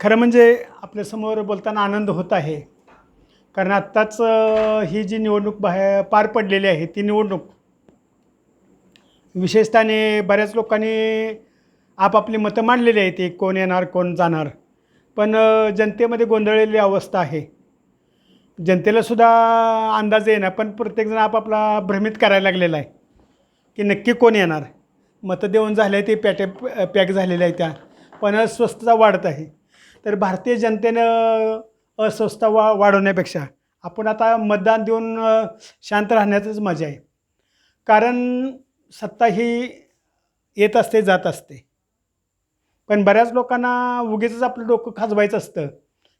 खरं म्हणजे आपल्यासमोर बोलताना आनंद होत आहे. कारण आत्ताच ही जी निवडणूक बाहेर पार पडलेली आहे ती निवडणूक विशेषतःने बऱ्याच लोकांनी आपापली मतं मांडलेली आहेत ती कोण येणार कोण जाणार. पण जनतेमध्ये गोंधळलेली अवस्था आहे. जनतेलासुद्धा अंदाज येणार पण प्रत्येकजण आपापला भ्रमित करायला लागलेला आहे की नक्की कोण येणार? मतं देऊन झाले ते पॅटे पॅक झालेल्या आहे त्या. पण अस्वस्थता वाढत आहे. तर भारतीय जनतेनं अस्वस्थता वा वाढवण्यापेक्षा आपण आता मतदान देऊन शांत राहण्याचंच मजा आहे. कारण सत्ता ही येत असते जात असते. पण बऱ्याच लोकांना उगीच आपलं डोकं खाजवायचं असतं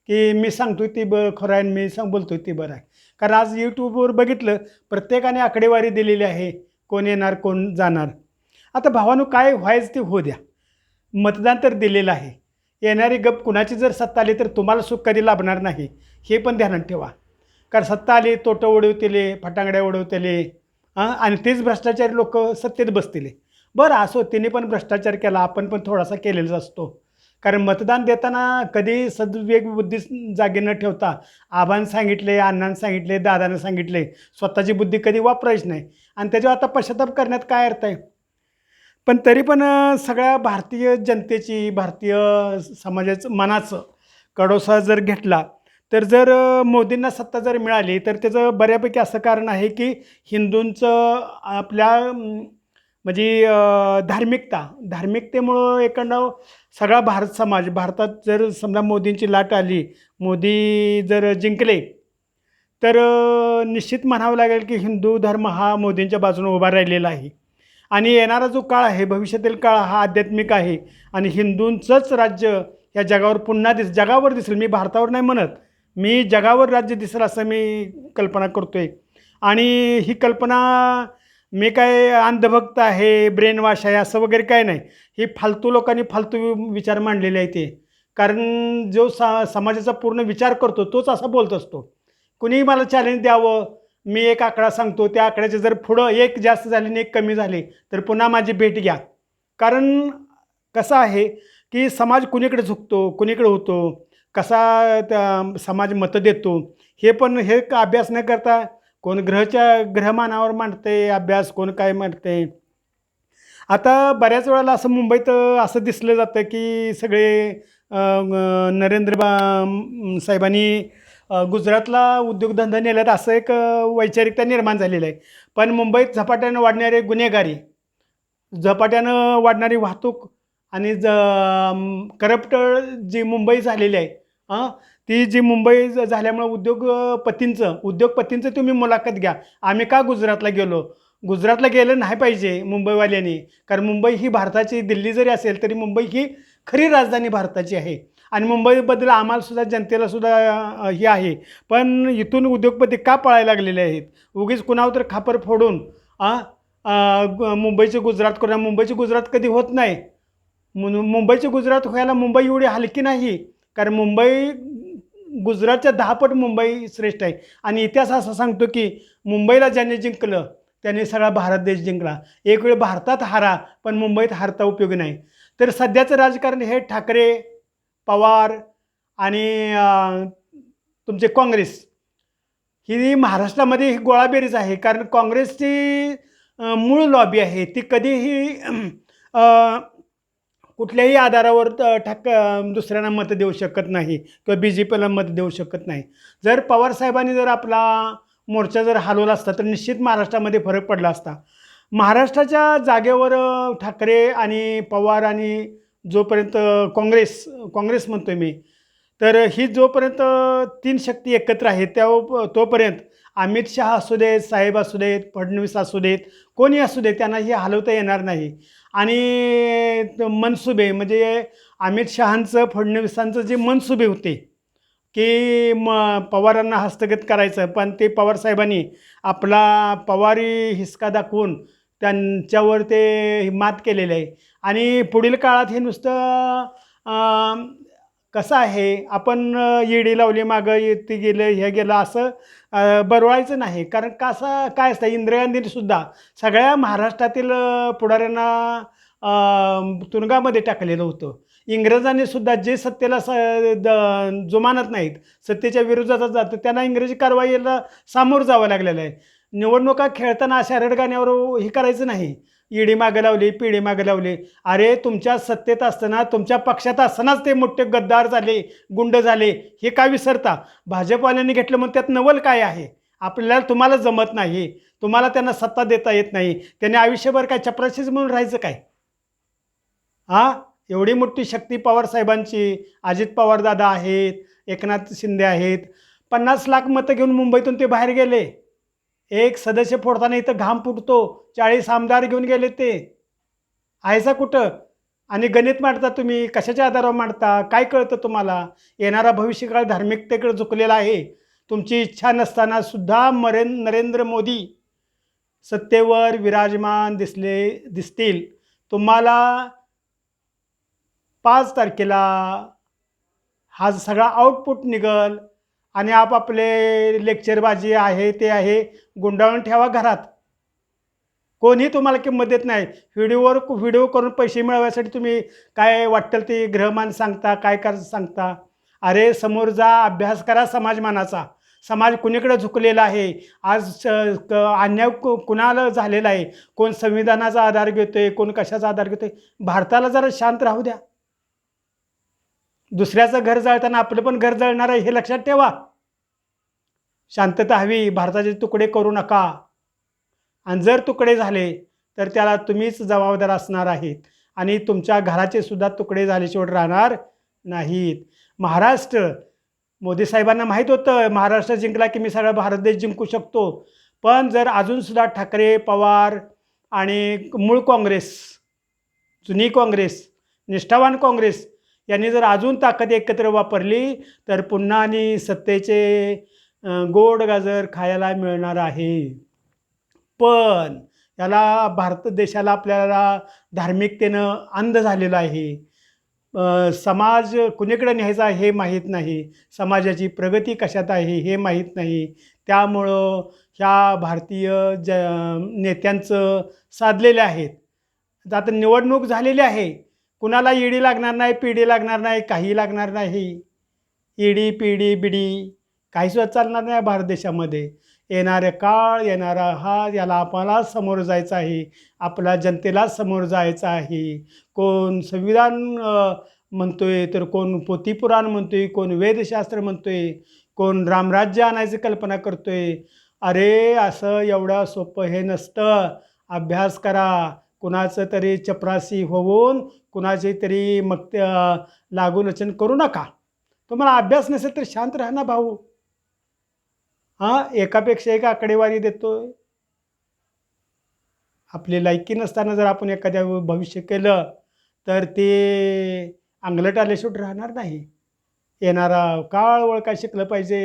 की मी सांगतोय ती ब खरं आहे आणि मी सांग बोलतोय ती बरं आहे. कारण आज यूट्यूबवर बघितलं प्रत्येकाने आकडेवारी दिलेली आहे कोण येणार कोण जाणार. आता भावानो काय व्हायचं ते होऊ द्या. मतदान तर दिलेलं आहे. येणारी गप कुणाची जर सत्ता आली तर तुम्हाला सुख कधी लाभणार नाही हे पण ध्यानात ठेवा. कारण सत्ता आली तोटं उडवतेले फटांगड्या उडवतेले आणि तेच भ्रष्टाचारी लोक सत्तेत बसतील. बरं असो तिने पण भ्रष्टाचार केला आपण पण थोडासा केलेलाच असतो. कारण मतदान देताना कधी सद्विवेक बुद्धी जागी न ठेवता आबानं सांगितले अण्णानं सांगितले दादानं सांगितले स्वतःची बुद्धी कधी वापरायची नाही. आणि त्याच्यावर आता पश्चाताप करण्यात काय अर्थ आहे? पण तरी पण सगळ्या भारतीय जनतेची भारतीय समाजाचं मनाचं कडोसा जर घेतला तर जर मोदींना सत्ता जर मिळाली तर त्याचं बऱ्यापैकी असं कारण आहे की हिंदूंचं आपल्या म्हणजे धार्मिकता धार्मिकतेमुळं एखादं सगळा भारत समाज भारतात जर समजा मोदींची लाट आली मोदी जर जिंकले तर निश्चित म्हणावं लागेल की हिंदू धर्म हा मोदींच्या बाजूने उभा राहिलेला आहे. आणि येणारा जो काळ आहे भविष्यातील काळ हा आध्यात्मिक आहे. आणि हिंदूंचंच राज्य या जगावर पुन्हा दिस जगावर दिसेल मी भारतावर नाही म्हणत. मी जगावर राज्य दिसेल असं मी कल्पना करतो आहे आणि ही कल्पना मी काय अंधभक्त आहे ब्रेनवॉश आहे असं वगैरे काय नाही. ही फालतू लोकांनी फालतू विचार मांडलेले आहे ते. कारण जो सा समाजाचा पूर्ण विचार करतो तोच असा बोलत असतो. कुणीही मला चॅलेंज द्यावं मी एक आकडा सांगतो त्या आकड्याचे जर पुढं एक जास्त झाले आणि एक कमी झाले तर पुन्हा माझी भेट घ्या. कारण कसं आहे की समाज कुणीकडे झुकतो कुणीकडे होतो कसा त्या समाज मतं देतो हे पण हे का अभ्यास न करता कोण ग्रहच्या ग्रहमानावर मांडते अभ्यास कोण काय मांडते. आता बऱ्याच वेळेला असं मुंबईत असं दिसलं जातं की सगळे नरेंद्र बा साहेबांनी गुजरातला उद्योगधंदा नेल्यात असं एक वैचारिकता निर्माण झालेलं आहे. पण मुंबईत झपाट्यानं वाढणारे गुन्हेगारी झपाट्यानं वाढणारी वाहतूक आणि ज करप्ट जी मुंबई झालेली आहे हां ती जी मुंबई झाल्यामुळं उद्योगपतींचं उद्योगपतींचं तुम्ही मुलाखत घ्या. आम्ही का गुजरातला गेलो? गुजरातला गेलं नाही पाहिजे मुंबईवाल्यांनी. कारण मुंबई ही भारताची दिल्ली जरी असेल तरी मुंबई ही खरी राजधानी भारताची आहे. आणि मुंबईबद्दल आम्हालासुद्धा जनतेलासुद्धा सुद्धा हे आहे. पण इथून उद्योगपती का पळायला लागलेले आहेत? उगीच कुणावर तर खापर फोडून मुंबईचे गुजरात करून मुंबईची गुजरात कधी होत नाही? मुंबईचे मुंबईची गुजरात व्हायला मुंबई एवढी हलकी नाही. कारण मुंबई गुजरातच्या दहापट मुंबई श्रेष्ठ आहे. आणि इतिहास असा सांगतो की मुंबईला ज्याने जिंकलं त्याने सगळा भारत देश जिंकला. एक वेळ भारतात हारा पण मुंबईत हारता उपयोगी नाही. तर सध्याचं राजकारण हे ठाकरे पवार आणि तुमचे काँग्रेस. ही महाराष्ट्रामध्ये ही गोळाबेरीज आहे. कारण काँग्रेसची मूळ लॉबी आहे. ती कधीही कुठल्याही आधारावर त- ठाक दुसऱ्यांना मतं देऊ शकत नाही किंवा बी जे पीला मतं देऊ शकत नाही. जर पवारसाहेबांनी जर आपला मोर्चा जर हलवला असता तर निश्चित महाराष्ट्रामध्ये फरक पडला असता. महाराष्ट्राच्या जागेवर ठाकरे आणि पवार आणि जोपर्यंत काँग्रेस काँग्रेस म्हणतो मी तर ही जोपर्यंत तीन शक्ती एकत्र आहेत त्या तोपर्यंत अमित शहा असू देत साहेब असू देत फडणवीस असू देत कोणी असू देत त्यांना हे हलवता येणार नाही. आणि मनसुबे म्हणजे अमित शहांचं फडणवीसांचं जे मनसुबे होते की म पवारांना हस्तगत करायचं पण ते पवारसाहेबांनी आपला पवारी हिसका दाखवून त्यांच्यावर ते मात केलेलं आहे. आणि पुढील काळात हे नुसतं कसं आहे? आपण येडी लावली मागं ते गेलं हे गेलं असं बरवायचं नाही. कारण कसं काय असतं इंदिरा गांधींनीसुद्धा सगळ्या महाराष्ट्रातील पुढाऱ्यांना तुरुंगामध्ये टाकलेलं होतं. इंग्रजांनी सुद्धा जे सत्तेला स द जुमानत नाहीत सत्तेच्या विरोधात जातं त्यांना इंग्रजी कारवाईला सामोरं जावं लागलेलं आहे. निवडणुका खेळताना अशा रडगाण्यावर हे करायचं नाही. ईडी मागं लावली पिढी मागं लावली. अरे तुमच्या सत्तेत असताना तुमच्या पक्षात असतानाच ते मोठे गद्दार झाले गुंड झाले. हे का विसरता? भाजपवाल्यांनी घेतलं मग त्यात नवल काय आहे? आपल्याला तुम्हाला जमत नाही. तुम्हाला त्यांना सत्ता देता येत नाही. त्यांनी आयुष्यभर काय चपराशीच म्हणून राहायचं काय? हां एवढी मोठी शक्ती पवार साहेबांची. अजित पवार दादा आहेत एकनाथ शिंदे आहेत. पन्नास लाख मतं घेऊन मुंबईतून ते बाहेर गेले. एक सदस्य फोडताना इथं घाम फुटतो चाळीस आमदार घेऊन गेले ते. आहेसा कुठं? आणि गणित मांडता तुम्ही कशाच्या आधारावर मांडता? काय कळतं तुम्हाला? येणारा भविष्यकाळ धार्मिकतेकडे झुकलेला आहे. तुमची इच्छा नसताना सुद्धा मरेन नरेंद्र मोदी सत्तेवर विराजमान दिसले दिसतील. तुम्हाला पाच तारखेला हा सगळा आउटपुट निघल. आणि आपापले लेक्चरबाजी आहे ते आहे गुंडाळून ठेवा घरात. कोणीही तुम्हाला किंमत देत नाही. व्हिडिओवर व्हिडिओ करून पैसे मिळवण्यासाठी तुम्ही काय वाटेल ते ग्रहमान सांगता काय करायचं सांगता? अरे समोर जा अभ्यास करा समाजमानाचा समाज कुणीकडे झुकलेला आहे? आज अन्याय कु- कुणाला झालेला आहे? कोण संविधानाचा आधार घेतोय कोण कशाचा आधार घेतोय? भारताला जरा शांत राहू द्या. दुसऱ्याचं घर जळताना आपलं पण घर जळणार आहे हे लक्षात ठेवा. शांतता हवी भारताचे तुकडे करू नका. आणि जर तुकडे झाले तर त्याला तुम्हीच जबाबदार असणार आहेत. आणि तुमच्या घराचे सुद्धा तुकडे झाल्याशिवाय राहणार नाहीत. महाराष्ट्र मोदी साहेबांना माहीत होतं महाराष्ट्र जिंकला की मी सगळा भारत देश जिंकू शकतो. पण जर अजूनसुद्धा ठाकरे पवार आणि मूळ काँग्रेस जुनी काँग्रेस निष्ठावान काँग्रेस यांनी जर अजून ताकद एकत्र वापरली तर पुन्हा आणि सत्तेचे गोड गाजर खायला मिळणार आहे. पण याला भारत देशाला आपल्याला धार्मिकतेनं अंध झालेलं आहे. समाज कुणीकडे न्यायचा हे माहीत नाही. समाजाची प्रगती कशात आहे हे माहीत नाही. त्यामुळं ह्या भारतीय ज नेत्यांचं साधलेले आहेत. आता निवडणूक झालेली आहे. कुणाला ईडी लागणार नाही पिढी लागणार नाही काही लागणार नाही. ईडी पीडी बिडी काही सुद्धा चालणार नाही भारत देशामध्ये. येणारे काळ येणारा हा याला आपल्याला समोर जायचं आहे. आपल्या जनतेला समोर जायचं आहे. कोण संविधान म्हणतोय तर कोण पोतीपुराण म्हणतोय कोण वेदशास्त्र म्हणतोय कोण रामराज्य आणायची कल्पना करतोय. अरे असं एवढं सोपं हे नसतं. अभ्यास करा. कुणाचं तरी चपरासी होऊन कुणाची तरी मग लागून लागूलचन करू नका. तुम्हाला अभ्यास नसेल तर शांत राहा ना भाऊ. हां एकापेक्षा एक आकडेवारी देतोय. आपली लायकी नसताना जर आपण एखाद्या भविष्य केलं तर ते अंगलट आल्याशिवाय राहणार नाही. येणारा काळ ओळखा शिकलं पाहिजे.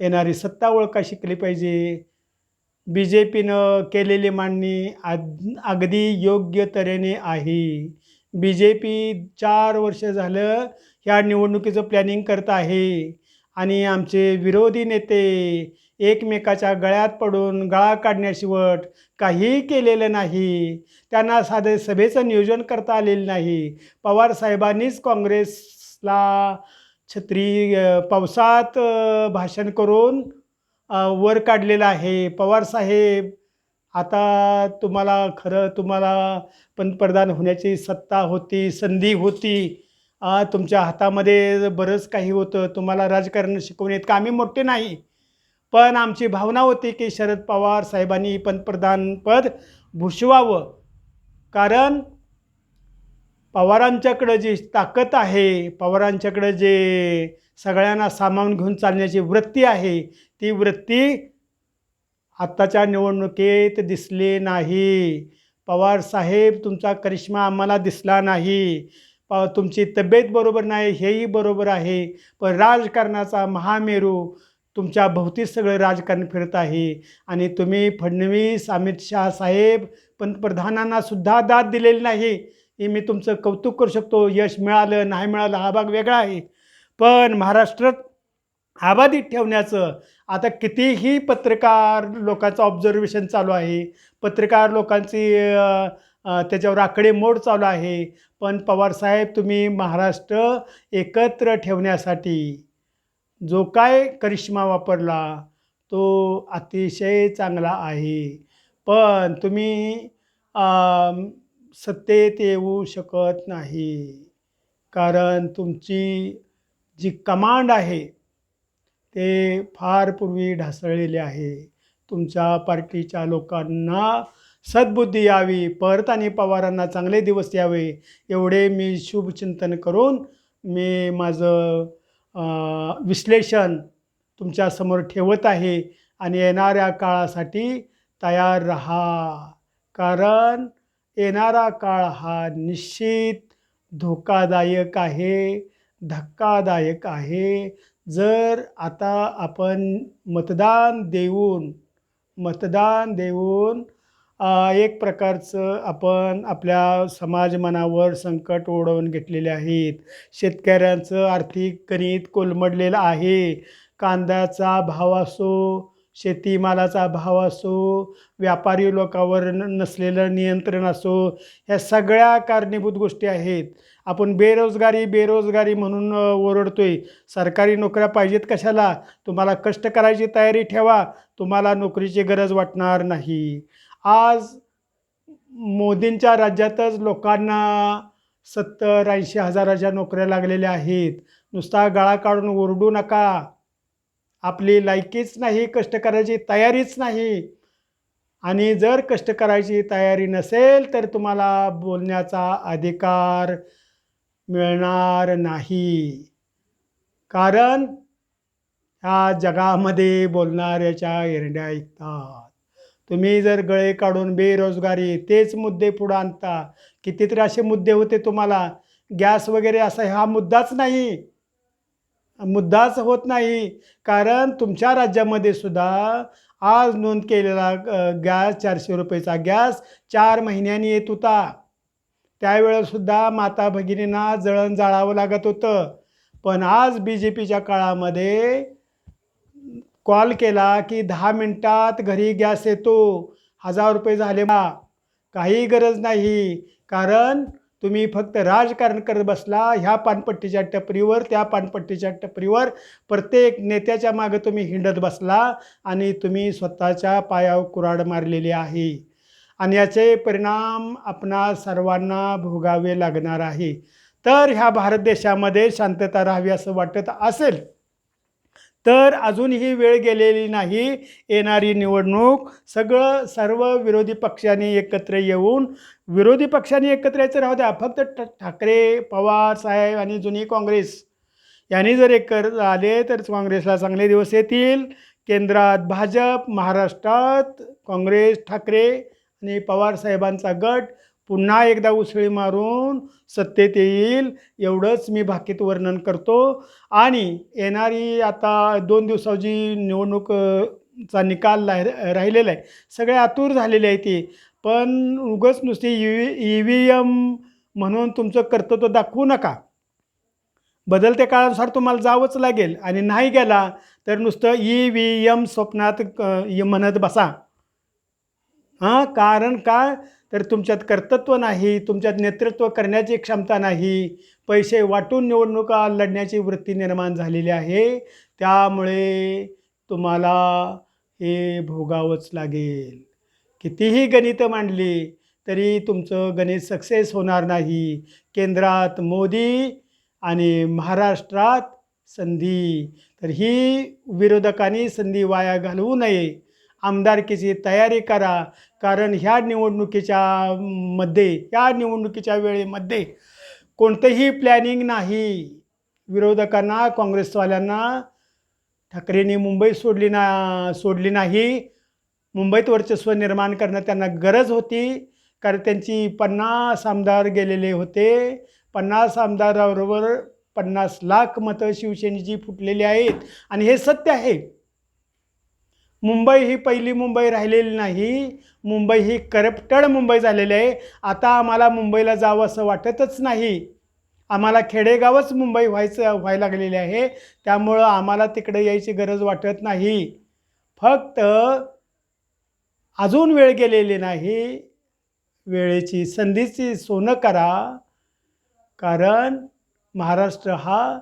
येणारी सत्ता ओळखा शिकली पाहिजे. बी जे पीनं केलेली मांडणी आद अगदी योग्य तऱ्हेने आहे. बी जे पी चार वर्ष झालं ह्या निवडणुकीचं प्लॅनिंग करत आहे. आणि आमचे विरोधी नेते एकमेकाच्या गळ्यात पडून गळा काढण्याशिवट काहीही केलेलं नाही. त्यांना साधे सभेचं नियोजन करता आलेलं नाही. पवार साहेबांनीच काँग्रेसला छत्री पावसात भाषण करून वर काढलेलं आहे. पवार साहेब आता तुम्हाला खरं तुम्हाला पंतप्रधान होण्याची सत्ता होती संधी होती. तुमच्या हातामध्ये बरंच काही होतं. तुम्हाला राजकारण शिकवून येत का? आम्ही मोठे नाही. पण आमची भावना होती की शरद पवार साहेबांनी पंतप्रधानपद भूषवावं. कारण पवारांच्याकडं जी ताकद आहे पवारांच्याकडं जे सगळ्यांना सामावून घेऊन चालण्याची वृत्ती आहे ती वृत्ती आत्ताच्या निवडणुकीत दिसली नाही. पवार साहेब तुमचा करिश्मा आम्हाला दिसला नाही. प तुमची तब्येत बरोबर नाही हेही बरोबर आहे पण राजकारणाचा महामेरू तुमच्या भोवतीच सगळं राजकारण फिरत आहे. आणि तुम्ही फडणवीस अमित शहा साहेब पंतप्रधानांना सुद्धा दाद दिलेली नाही. हे मी तुमचं कौतुक करू शकतो यश मिळालं नाही मिळालं हा भाग वेगळा आहे. पण महाराष्ट्रात आबाधित ठेवण्याचं आता कितीही पत्रकार लोकांचं ऑब्झर्वेशन चालू आहे. पत्रकार लोकांची त्याच्यावर आकडे त्याच्यावर आकडेमोड चालू आहे. पण पवारसाहेब तुम्ही महाराष्ट्र एकत्र ठेवण्यासाठी जो काय करिश्मा वापरला तो अतिशय चांगला आहे. पण तुम्ही सत्तेत येऊ शकत नाही. कारण तुमची जी कमांड आहे ते फार पूर्वी ढासळलेले आहे. तुमच्या पार्टीच्या लोकांना सद्बुद्धी यावी परत आणि पवारांना चांगले दिवस यावे एवढे मी शुभचिंतन करून मी माझं विश्लेषण तुमच्यासमोर ठेवत आहे आणि येणाऱ्या काळासाठी तयार रहा. कारण येणारा काळ हा निश्चित धोकादायक आहे धक्कादायक आहे. जर आता आपण मतदान देऊन मतदान देऊन एक प्रकारचं आपण आपल्या समाज मनावर संकट ओढवून घेतलेले आहेत. शेतकऱ्यांचं आर्थिक गणित कोलमडलेलं आहे. कांद्याचा भाव असो शेतीमालाचा भाव असो व्यापारी लोकांवर न नसलेलं नियंत्रण असो ह्या सगळ्या कारणीभूत गोष्टी आहेत. आपण बेरोजगारी बेरोजगारी म्हणून ओरडतो ओरडतोय. सरकारी नोकऱ्या पाहिजेत कशाला? तुम्हाला कष्ट करायची तयारी ठेवा. तुम्हाला नोकरीची गरज वाटणार नाही. आज मोदींच्या राज्यातच लोकांना सत्तर ऐंशी हजाराच्या नोकऱ्या लागलेल्या आहेत. नुसता गळा काढून ओरडू नका. आपली लायकीच नाही कष्ट करायची तयारीच नाही. आणि जर कष्ट करायची तयारी नसेल तर तुम्हाला बोलण्याचा अधिकार मिळणार नाही. कारण ह्या जगामध्ये बोलणाऱ्याच्या एरड्या ऐकतात. तुम्ही जर गळे काढून बेरोजगारी तेच मुद्दे पुढं आणता कितीतरी असे मुद्दे होते तुम्हाला. गॅस वगैरे असा हा मुद्दाच नाही. मुद्दाच होत नाही. कारण तुमच्या राज्यामध्ये सुद्धा आज नोंद केलेला गॅस चारशे रुपयेचा गॅस चार महिन्यांनी येत होता. त्यावेळेसुद्धा माता भगिनींना जळण जाळावं लागत होतं. पण आज बी जे पीच्या काळामध्ये कॉल केला की दहा मिनटात घरी गॅस येतो. हजार रुपये झाले बा काही गरज नाही. कारण तुम्ही फक्त राजकारण करत बसला ह्या पानपट्टीच्या टपरीवर त्या पानपट्टीच्या टपरीवर प्रत्येक नेत्याच्या मागं तुम्ही हिंडत बसला आणि तुम्ही स्वतःच्या पायावर कुराड मारलेली आहे. आणि याचे परिणाम आपणा सर्वांना भोगावे लागणार आहे. तर ह्या भारत देशामध्ये शांतता राहावी असं वाटत असेल तर अजूनही वेळ गेलेली नाही. येणारी निवडणूक सगळं सर्व विरोधी पक्षांनी एकत्र येऊन विरोधी पक्षांनी एकत्र यायचं राहू द्या. फक्त ठ- ठाकरे पवार साहेब आणि जुनी काँग्रेस यांनी जर एक आले तर काँग्रेसला चांगले दिवस येतील. केंद्रात भाजप महाराष्ट्रात काँग्रेस ठाकरे आणि पवार साहेबांचा गट पुन्हा एकदा उसळी मारून सत्तेत येईल एवढंच मी भाकीत वर्णन करतो. आणि येणारी आता दोन दिवसाची निवडणूक चा निकाल ला राहिलेला आहे सगळे आतुर झालेले आहे ते. पण उगच नुसती ई व्ही एम म्हणून तुमचं कर्तृत्व दाखवू नका. बदलत्या काळानुसार तुम्हाला जावंच लागेल आणि नाही गेला तर नुसतं ई व्ही एम स्वप्नात म्हणत बसा. हां कारण काय? तर तुमच्यात कर्तृत्व नाही तुमच्यात नेतृत्व करण्याची क्षमता नाही पैसे वाटून निवडणुका लढण्याची वृत्ती निर्माण झालेली आहे. त्यामुळे तुम्हाला हे भोगावंच लागेल. कितीही गणितं मांडली तरी तुमचं गणित सक्सेस होणार नाही. केंद्रात मोदी आणि महाराष्ट्रात संधी. तर ही विरोधकांनी संधी वाया घालवू नये. आमदारकीची तयारी करा. कारण ह्या निवडणुकीच्या मध्ये या निवडणुकीच्या वेळेमध्ये कोणतंही प्लॅनिंग नाही. विरोधकांना काँग्रेसवाल्यांना ठाकरेंनी मुंबई सोडली ना सोडली नाही. मुंबईत वर्चस्व निर्माण करणं त्यांना गरज होती. कारण त्यांची पन्नास आमदार गेलेले होते. पन्नास आमदाराबरोबर पन्नास लाख मतं शिवसेनेची फुटलेली आहेत. आणि हे सत्य आहे. मुंबई ही पहिली मुंबई राहिलेली नाही. मुंबई ही करप्टड मुंबई झालेली आहे. आता आम्हाला मुंबईला जावं असं वाटतच नाही. आम्हाला खेडेगावच मुंबई व्हायचं व्हायला लागलेले आहे. त्यामुळं आम्हाला तिकडे यायची गरज वाटत नाही. फक्त अजून वेळ गेलेली नाही. वेळेची संधीची सोनं करा. कारण महाराष्ट्र हा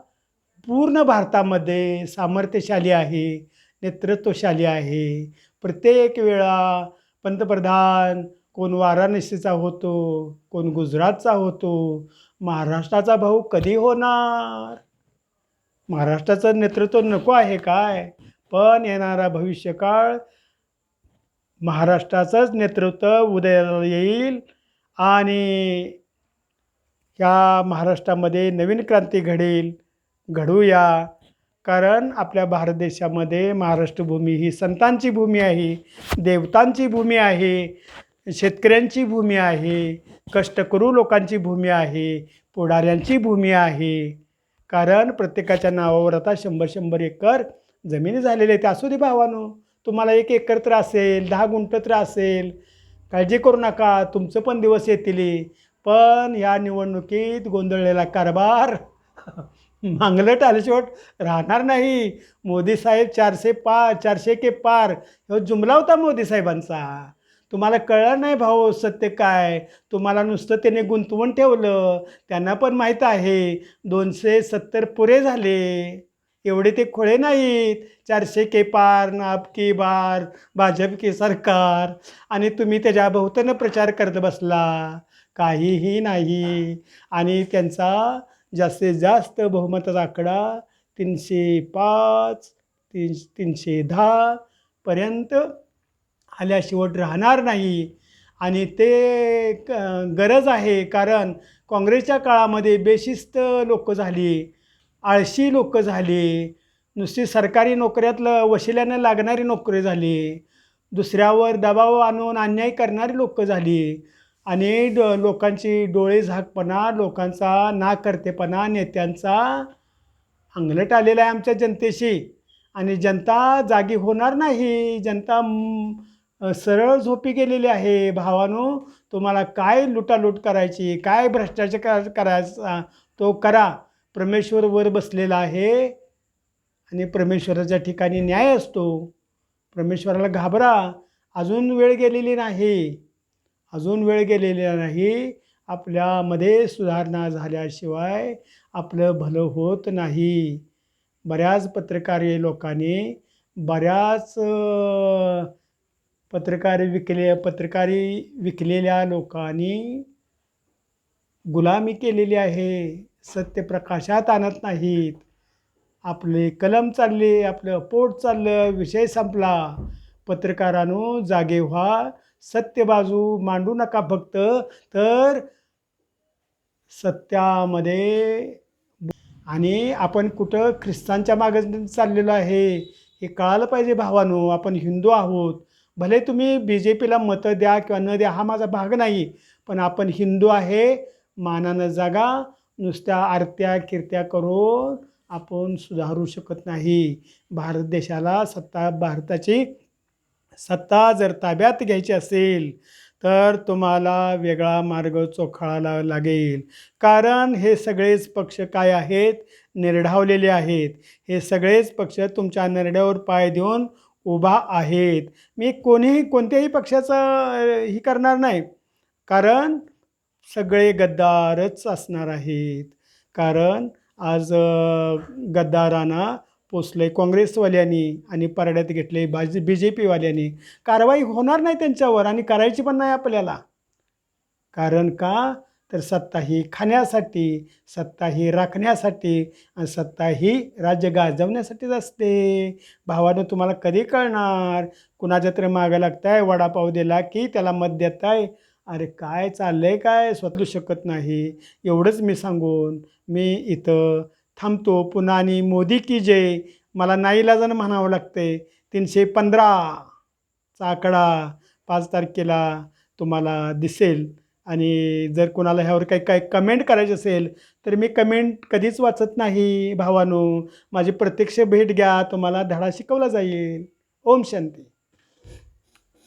पूर्ण भारतामध्ये सामर्थ्यशाली आहे. नेतृत्वशाली आहे. प्रत्येक वेळा पंतप्रधान कोण वाराणसीचा होतो कोण गुजरातचा होतो महाराष्ट्राचा भाऊ कधी होणार? महाराष्ट्राचं नेतृत्व नको आहे काय? पण येणारा भविष्यकाळ महाराष्ट्राचंच नेतृत्व उदयाला येईल आणि ह्या महाराष्ट्रामध्ये नवीन क्रांती घडेल. घडूया. कारण आपल्या भारत देशामध्ये महाराष्ट्र भूमी ही संतांची भूमी आहे देवतांची भूमी आहे शेतकऱ्यांची भूमी आहे कष्टकरू लोकांची भूमी आहे पुढाऱ्यांची भूमी आहे. कारण प्रत्येकाच्या नावावर आता शंभर शंभर एकर जमिनी झालेल्या आहेत. असू दे भावानो तुम्हाला एक एकर तर असेल दहा गुंठ तर असेल काळजी करू नका तुमचं पण दिवस येतील. पण या निवडणुकीत गोंधळलेला कारभार मांगलट आल्याशिवट राहणार नाही. मोदी साहेब चारशे पा चारशे के पार. ह्यो जुमला होता मोदी साहेबांचा. तुम्हाला कळलं नाही भाऊ सत्य काय? तुम्हाला नुसतं त्याने गुंतवून ठेवलं. त्यांना पण माहीत आहे दोनशे सत्तर पुरे झाले. एवढे ते खोळे नाहीत. चारशे के पार नाप की बार भाजप की सरकार. आणि तुम्ही त्याच्या भोवतीनं प्रचार करत बसला. काहीही नाही. आणि त्यांचा जास्तीत जास्त बहुमताचा आकडा तीनशे पाच तीन तीनशे दहा पर्यंत आल्याशिवट राहणार नाही. आणि ते क गरज आहे कारण काँग्रेसच्या काळामध्ये बेशिस्त लोक झाली आळशी लोक झाली नुसती सरकारी नोकऱ्यातलं वशिल्यानं लागणारी नोकरी झाली दुसऱ्यावर दबाव आणून अन्याय करणारी लोक झाली आणि ड लोकांची डोळे झाकपणा लोकांचा नाकर्तेपणा नेत्यांचा अंगलट आलेला आहे आमच्या जनतेशी. आणि जनता जागी होणार नाही. जनता सरळ झोपी गेलेली आहे. भावानो तुम्हाला काय लुटालूट करायची? काय भ्रष्टाचार करायचा? तो करा. परमेश्वर वर बसलेला आहे. आणि परमेश्वराच्या ठिकाणी न्याय असतो. परमेश्वराला घाबरा. अजून वेळ गेलेली नाही. अजून वेळ गेलेला नाही. आपल्यामध्ये सुधारणा झाल्याशिवाय आपलं भलं होत नाही. बऱ्याच पत्रकारी लोकांनी बऱ्याच पत्रकारी विकले पत्रकारी विकलेल्या लोकांनी गुलामी केलेली आहे. सत्य प्रकाशात आणत नाहीत. आपले कलम चालले आपलं पोट चाललं विषय संपला. पत्रकारांनो जागे व्हा सत्य बाजू मांडू नका फक्त तर सत्यामध्ये आणि आपण कुठं ख्रिस्तांच्या मागं चाललेलो आहे हे कळालं पाहिजे भावानो आपण हिंदू आहोत. भले तुम्ही बी जे पीला मतं द्या किंवा न द्या हा माझा भाग नाही पण आपण हिंदू आहे मानानं जागा नुसत्या आरत्या कीर्त्या करून आपण सुधारू शकत नाही. भारत देशाला सत्ता भारताची सत्ता जर ताब्यात घ्यायची असेल तर तुम्हाला वेगळा मार्ग चोखाळायला लागेल. कारण हे सगळेच पक्ष काय आहेत? निर्ढावलेले आहेत. हे सगळेच पक्ष तुमच्या निर्ड्यावर पाय देऊन उभा आहेत. मी कोणीही कोणत्याही पक्षाचं ही करणार नाही. कारण सगळे गद्दारच असणार आहेत. कारण आज गद्दारांना पोचले. काँग्रेसवाल्यांनी आणि परड्यात घेतले भाज बी जे पीवाल्यांनी कारवाई होणार नाही त्यांच्यावर आणि करायची पण नाही आपल्याला. कारण का? तर सत्ता ही खाण्यासाठी सत्ता ही राखण्यासाठी आणि सत्ता ही राज्य गाजवण्यासाठीच असते. भावानं तुम्हाला कधी कळणार? कुणाच्या तरी मागं लागताय वडापाव दिला की त्याला मत देताय? अरे काय चाललंय काय? स्वतू शकत नाही. एवढंच मी सांगून मी इथं थांबतो. पुन्हा आणि मोदी की जय? मला नाईलाजानं म्हणावं लागते तीनशे पंधराचा आकडा पाच तारखेला तुम्हाला दिसेल. आणि जर कोणाला ह्यावर काही काही कमेंट करायची असेल तर मी कमेंट कधीच वाचत नाही भावानो. माझी प्रत्यक्ष भेट घ्या. तुम्हाला धडा शिकवला जाईल. ओम शांती.